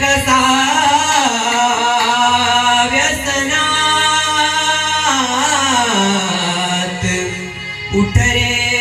कसा व्यसनात उठरे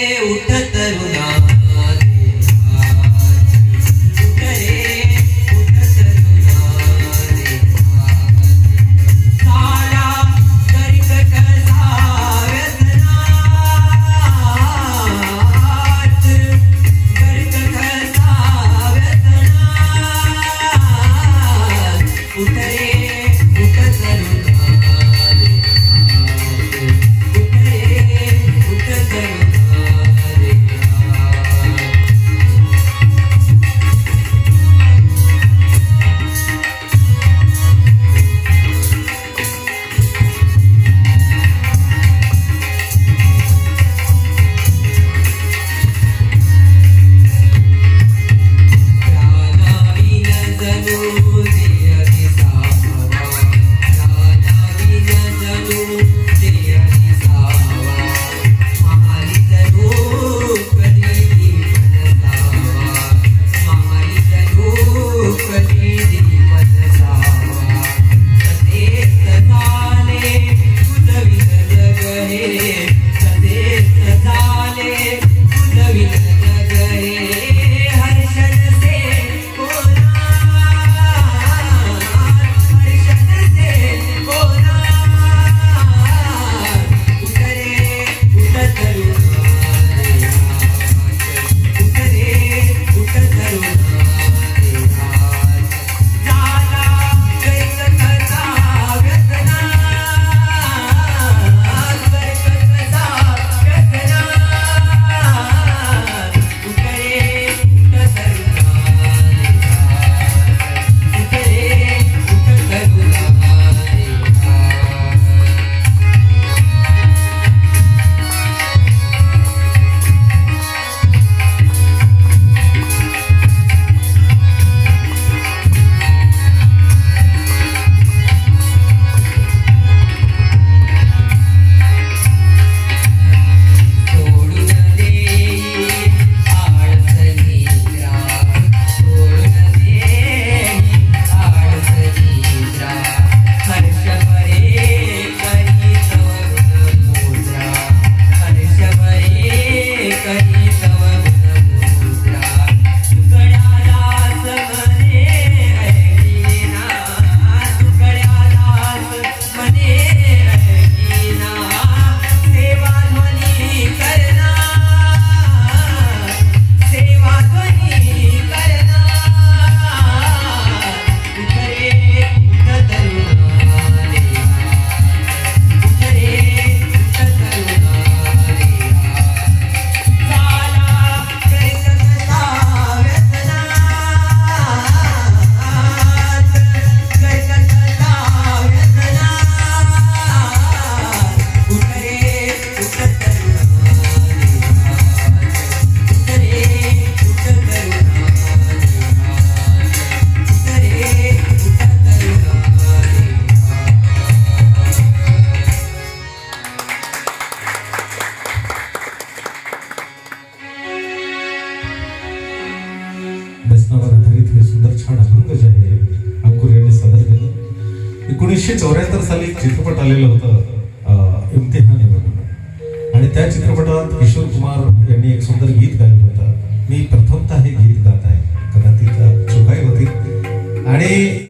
सुंदर छान अभंग जे आहे अंकुर यांनी सादर केलं एकोणीसशे चौऱ्याहत्तर साली एक चित्रपट आलेला होता इम्तिहान म्हणून आणि त्या चित्रपटात किशोर कुमार यांनी एक सुंदर गीत गायलं होतं. मी प्रथमतः हे गीत गात आहे कदाचित चुकाई होती आणि